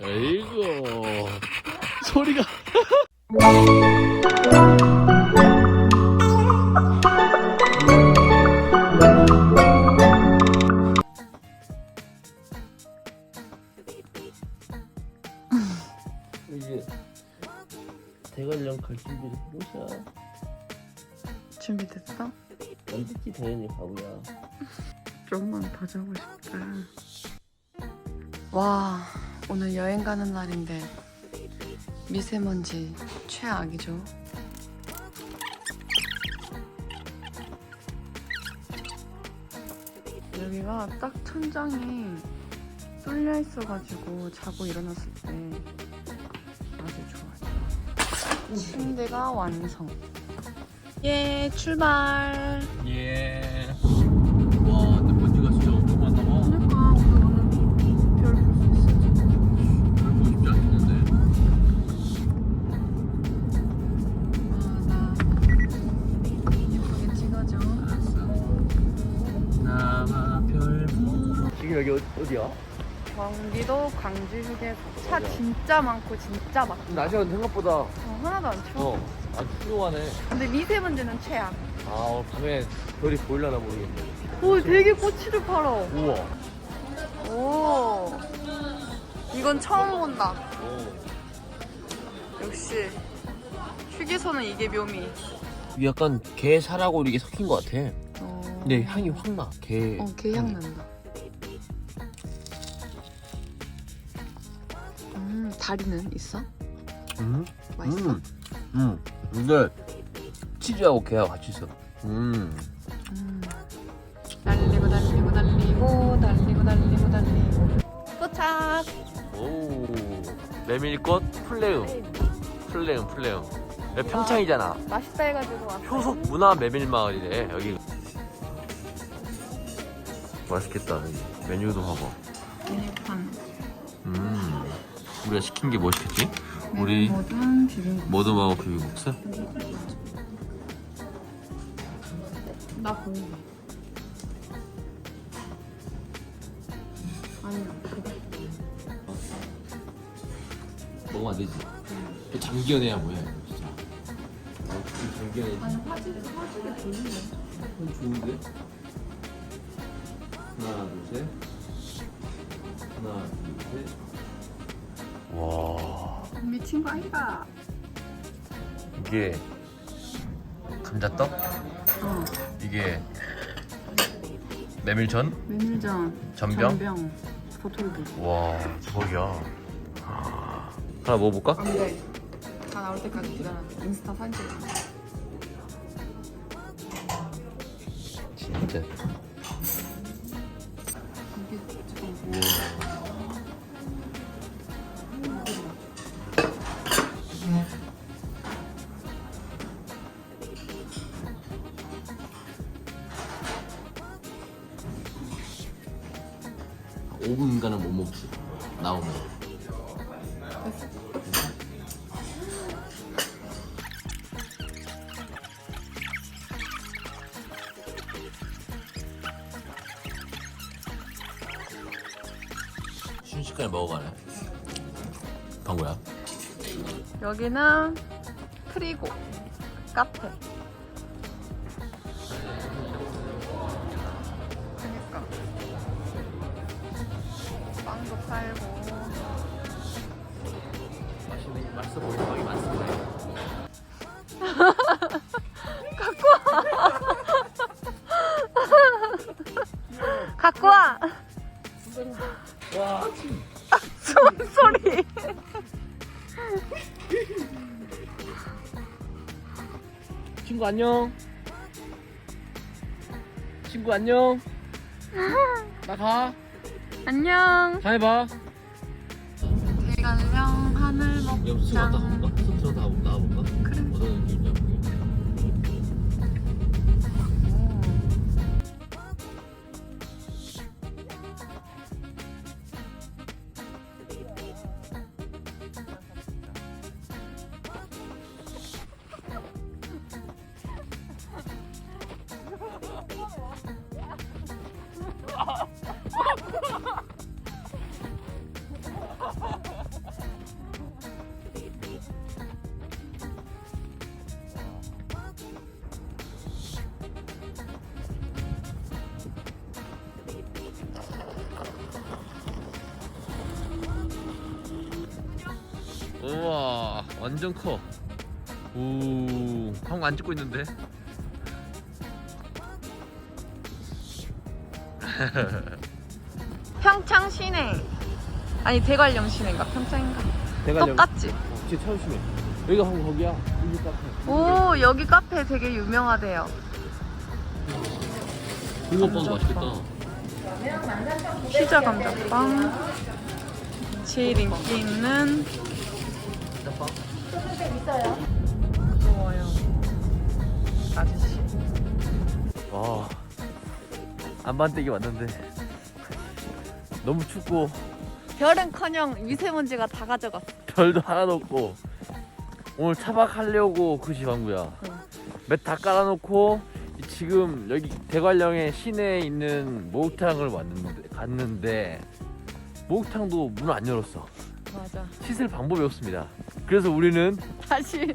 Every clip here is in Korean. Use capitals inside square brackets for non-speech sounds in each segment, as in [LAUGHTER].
에이구 소리가 이제 대관령 갈 준비를 해보자 준비됐어? 안 듣지 당연히 바보야 좀만 더 자고 싶다. 와, 오늘 여행 가는 날인데 미세먼지 최악이죠. 여기가 딱 천장이 뚫려 있어가지고 자고 일어났을 때 아주 좋아요. 침대가 완성. 예, 출발. 예. 어디, 어디야? 경기도 광주 휴게소. 차 진짜 많고 진짜 막. 날씨가 생각보다 어, 하나도 안 추워. 어 아주 훌륭하네. 근데 미세먼지는 최악. 아 오늘 밤에 별이 보일려나 모르겠네. 오, 되게 꼬치를 팔어. 우와. 오. 이건 처음 본다. 오. 역시 휴게소는 이게 묘미. 약간 게 살하고 이게 섞인 것 같아. 어. 근데 향이 확 나. 게. 어, 게향 난다. 다리는 있어? 음. 맛있어? 음. 음. 근데 치즈하고 게하고 같이 있어. 음. 음. 달리고 달리고 달리고 달리고 달리고 달리고 도착. 오. 메밀꽃 플레음. 플레음 플레음. 여기 평창이잖아. 맛있다 해가지고 왔어. 효속 문화 메밀 마을이래 여기. 맛있겠다. 여기. 메뉴도 봐봐. 메뉴판. 음. 우리가 시킨 게 뭐 시켰지? 우리 모든 비빔국. 모듬하고 비빔국수? 나 보이게. 아니야. 그래. 먹으면 안 되지. 그 장기연애야 뭐야 이거 진짜. 어, 이 장기연애. 아니 화질 화질이. 그건 좋은데? 하나 둘 셋. 하나 둘 셋. 와 미친 거 아이가. 이게 감자떡? 어. 이게 메밀전? 메밀전. 전병? 전병. 도토리도. 와 대박이야. 아, 하나 먹어볼까? 안 돼. 다 나올 때까지 기다려. 인스타 사진 찍어. 진짜. 5분간은 못 먹지. 나오면. 순식간에 먹어가네. 방구야. 여기는 프리고 카페. 빵도 팔고 맛있는 맛있어 보이는 빵이 많습니다. [LAUGHS] [LAUGHS] 갖고 와. 와, 손소리. 친구 안녕. 친구 안녕. 나 가. 안녕. 다음에 봐. 대관령 하늘 염수 갔다 먹장. 가볼까? 스스로 다 나와볼까? 그래. 어떤 느낌이냐 완전 커. 오, 한국 안 찍고 있는데. [LAUGHS] 평창 시내. 아니 대관령 시내인가 평창인가? 똑같지? 진짜 참 심해. 여기가 한국 거기야. 여기 카페. 오 여기 카페 되게 유명하대요. 붕어빵 맛있겠다. 피자 감자빵. 제일 인기 있는 좋아요. 아저씨. 와, 안반대기 왔는데 너무 춥고 별은커녕 미세먼지가 다 가져갔어. 별도 하나도 없고 오늘 차박하려고 그. 응. 맷다 깔아놓고 지금 여기 대관령의 시내에 있는 목욕탕을 왔는데 갔는데 목욕탕도 문을 안 열었어. 맞아. 씻을 방법이 없습니다. 그래서 우리는 다시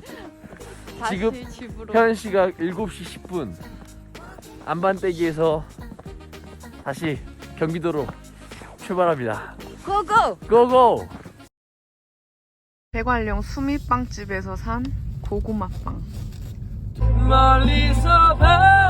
다시 지금 집으로. 현 시각 7시 10분 안반대기에서 다시 경기도로 출발합니다. 고고. 고고! 대관령 수미빵집에서 산 고구마빵. 멀리서 바